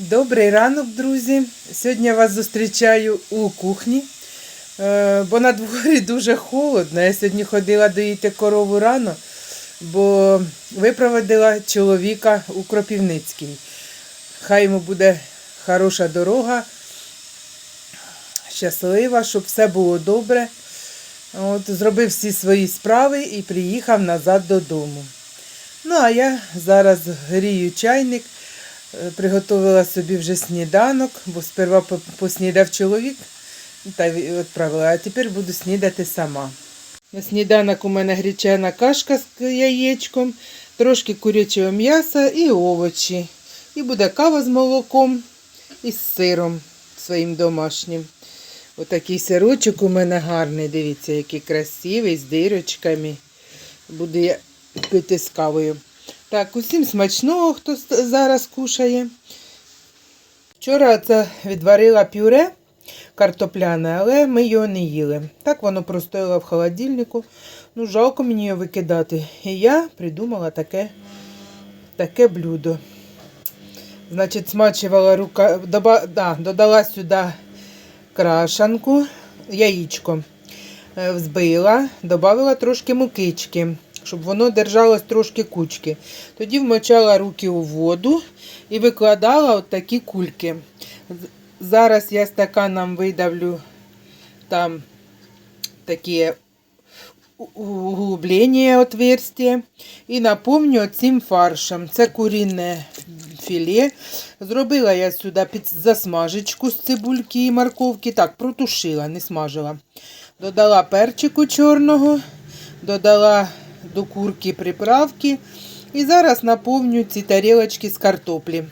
Добрий ранок, друзі. Сьогодні я вас зустрічаю у кухні, е, бо на дворі дуже холодно. Я сьогодні ходила доїти корову рано, бо випроводила чоловіка у Кропівницький. Хай йому буде хороша дорога, щаслива, щоб все було добре. От, зробив всі свої справи і приїхав назад додому. Ну, а я зараз грію чайник. Е, Приготувала собі вже сніданок, бо сперва поснідав чоловік та відправила, а тепер буду снідати сама. На сніданок у мене гречана кашка з яєчком, трошки курячого м'яса і овочі. І буде кава з молоком і з сиром своїм домашнім. Отакий сирочок у мене гарний, дивіться, який красивий, з дирочками. Буду я пити з кавою. Так, усім смачного, хто зараз кушає. Вчора це відварила пюре картопляне, але ми його не їли. Так воно простояло в холодильнику. Ну, жалко мені його викидати. І я придумала таке, таке блюдо. Значить, смачувала рука, доба, да, додала сюди крашанку, яєчко е, взбила, додала трошки мукички, щоб воно держалось трошки кучки. Тоді вмочала руки у воду і викладала от такі кульки. Зараз я стаканом видавлю там такі углублення, отверстия і наповню цим фаршем. Це куріне філе. Зробила я сюди під засмажечку з цибульки і морковки. Так, протушила, не смажила. Додала перчику чорного, додала до курки приправки. І зараз наповню ці тарілочки з картоплі.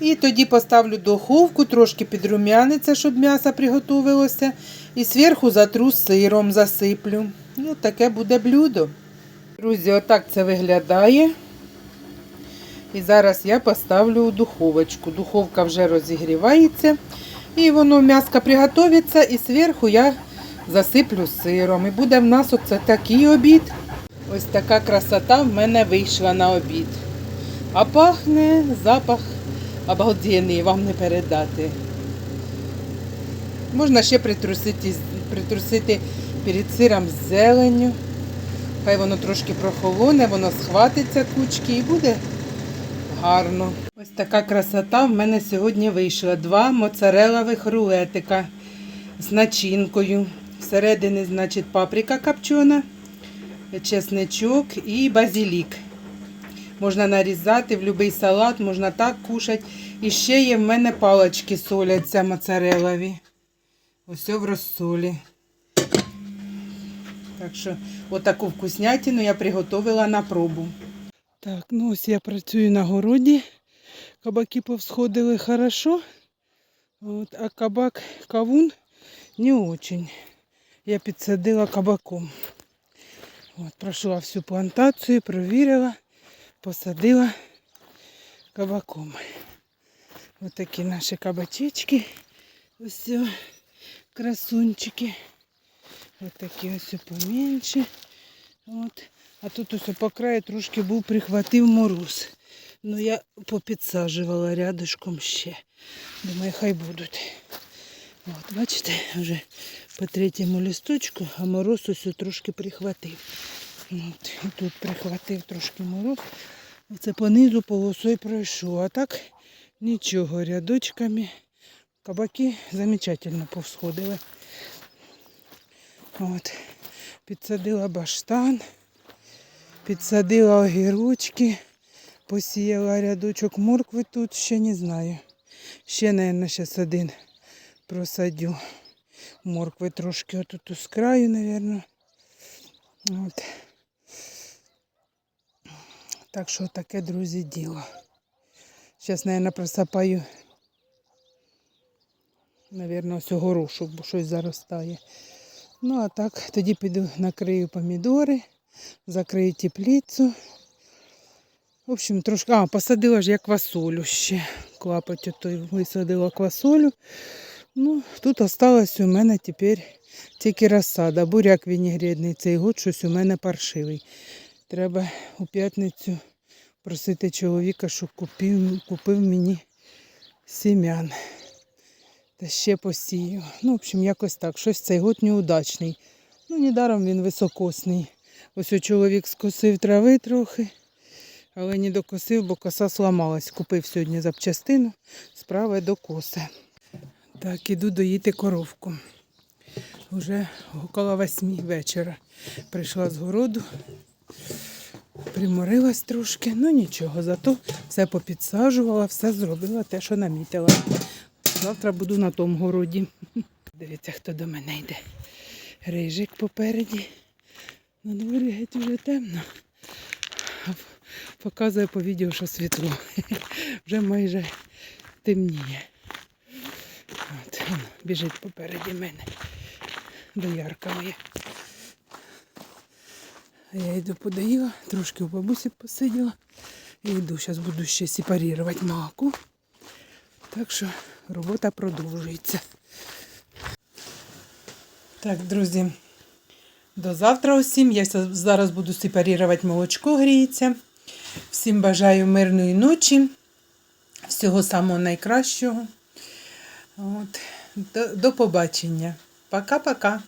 І тоді поставлю духовку, трошки підрумяниться, щоб м'ясо приготувалося. І зверху затру сиром засиплю. Ну, таке буде блюдо. Друзі, отак це виглядає. І зараз я поставлю у духовочку. Духовка вже розігрівається. І воно м'яско приготується, і зверху я засиплю сиром. І буде в нас оце такий обід. Ось така красота в мене вийшла на обід. А пахне запах обалденний, вам не передати. Можна ще притрусити, притрусити перед сиром з зеленню. Хай воно трошки прохолоне, воно схватиться кучки і буде гарно. Ось така красота в мене сьогодні вийшла. Два моцарелових рулетика з начинкою. Всередині, значить, паприка копчена, чесничок і базилік. Можна нарізати в будь-який салат, можна так кушати. І ще є в мене палочки соляться моцарелові. Ось в розсолі. Так що, отаку вкуснятину я приготувала на пробу. Так, ну ось я працюю на городі. Кабаки повсходили хорошо. От, а кабак кавун не очень. Я підсадила кабаком. От, пройшла всю плантацію, провірила, посадила кабаком. Ось такі наші кабачечки. Ось красунчики. Ось такі ось поменші. От. А тут ось по краю трошки був прихватив мороз. Ну я попідсаджувала рядышком ще. Думаю, хай будуть. От, бачите, вже по третьому листочку, а мороз ось трошки прихватив. От, і тут прихватив трошки мороз. Оце понизу полосою пройшов. А так нічого, рядочками. Кабаки замечательно повсходили. От. Підсадила баштан, підсадила огірочки, посіяла рядочок моркви тут, ще не знаю. Ще, мабуть, зараз один просадю. Моркви трошки отут з краю, мабуть. От. Так що таке, друзі, діло. Зараз, мабуть, просапаю, мабуть, ось горошок, бо щось заростає. Ну, а так, тоді піду накрию помідори, закрию теплицю. В общем, трошки. А, посадила ж я квасолю ще. Клапоть той висадила квасолю. Ну, тут осталось у мене тепер тільки розсада. Буряк вінігредний цей год, щось у мене паршивий. Треба у п'ятницю просити чоловіка, щоб купив, купив мені сім'ян. Та ще посію. Ну, в общем, якось так. Щось цей год неудачний. Ну, недаром він високосний. Ось у чоловік скосив трави трохи, але не докосив, бо коса сламалась. Купив сьогодні запчастину, справа до коси. Так, іду доїти коровку. Уже около восьмі вечора. Прийшла з городу, приморилась трошки, ну нічого, зато все попідсаджувала, все зробила те, що намітила. Завтра буду на тому городі. Дивіться, хто до мене йде. Рижик попереді. На дворі геть уже темно. Показує по відео, що світло. Вже майже темніє. Біжить попереді мене. Доярка моя. А я йду подоїла, трошки у бабусі посиділа. І йду, зараз буду ще сепарувати молоко. Так що робота продовжується. Так, друзі, до завтра усім. Я зараз буду сепарувати молочко, гріється. Всім бажаю мирної ночі, всього самого найкращого. От. До, до побачення. Пока-пока.